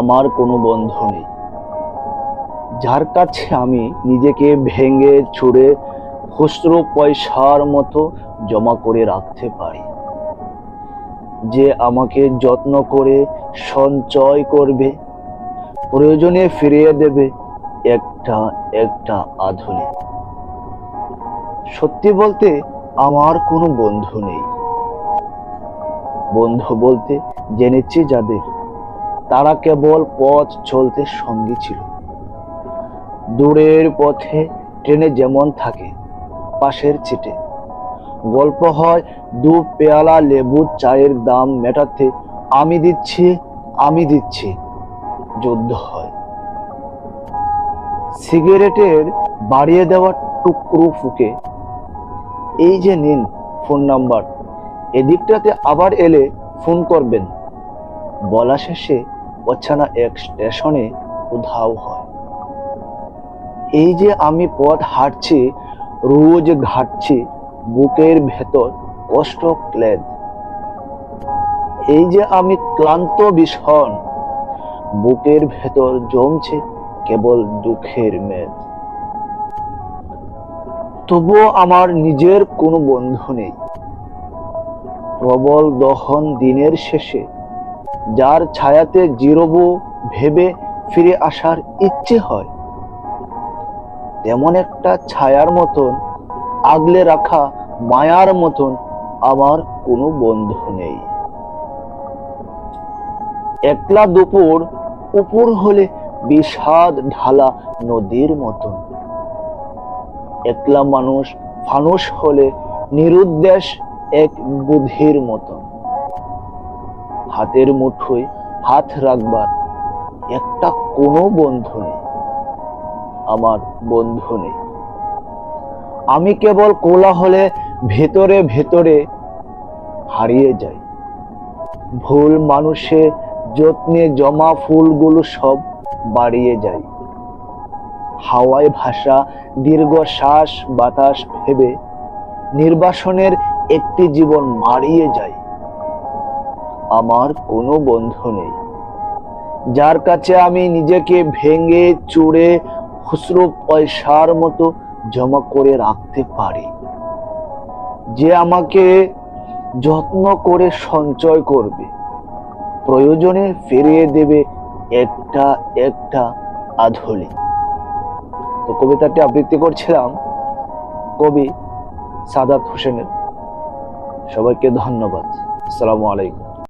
আমার কোনো বন্ধু নেই। যার কাছে আমি নিজেকে ভেঙে ছুড়ে খুচরো পয়সার মতো জমা করে রাখতে পারি। যে আমাকে যত্ন করে সঞ্চয় করবে, প্রয়োজনে ফিরিয়ে দেবে একটা একটা আধুনিক সত্যি বলতে আমার কোনো বন্ধু নেই। বন্ধু বলতে জেনেছি যাদের তারা কেবল পথ চলতে সঙ্গী ছিল। দূরের পথে ট্রেনে যেমন থাকে, পাশের চিটে গল্প হয়, দু পেয়ালা লেবু চায়ের দাম মেটাতে, আমি দিচ্ছি আমি দিচ্ছি। যুদ্ধ হয়। সিগারেটের বাড়িয়ে দেওয়া টুকরো ফুকে। এই যে নিন ফোন নাম্বার, এদিকটাতে আবার এলে ফোন করবেন। বলা শেষে অছানা এক স্টেশনে উধাও হয়। এই যে আমি পথ হাঁটছি, রোজ ঘাটছি, বুকের ভেতর কষ্ট ক্লেদ। এই যে আমি ক্লান্ত ভীষণ বুকের ভেতর জমছে কেবল দুঃখের মেদ। তবুও আমার নিজের কোনো বন্ধু নেই। প্রবল দহন দিনের শেষে যার ছায়াতে জিরবো ভেবে ফিরে আসার ইচ্ছে হয়। তেমন একটা ছায়ার মতন, আগলে রাখা মায়ার মতন আমার কোনো বন্ধু নেই। একলা দুপুর, উপর হলে বিষাদ ঢালা নদীর মতন। একলা মানুষ, ফানুষ হলে নিরুদ্দেশ এক বুদ্ধির মতন। হাতের মুঠোয় হাত রাখবার একটা কোনো বন্ধু নেই, আমার বন্ধু নেই। আমি কেবল কোলাহলে ভেতরে ভেতরে হারিয়ে যাই। ভুল মানুষে যত্নে জমা ফুলগুলো সব বাড়িয়ে যায় হাওয়ায় ভাষা দীর্ঘ শ্বাস বাতাস ভেবে নির্বাসনের একটি জীবন মারিয়ে যায় আমার কোনো বন্ধু নেই। যার কাছে আমি নিজেকে ভেঙে, চুড়ে, খুচরো পয়সার মতো জমা করে রাখতে পারি। যে আমাকে যত্ন করে সঞ্চয় করবে, প্রয়োজনে ফিরিয়ে দেবে একটা একটা আধলি। তো কবিতাটি আবৃত্তি করছিলাম কবি সাদাত হোসেনের। সবাইকে ধন্যবাদ। আসসালামু আলাইকুম।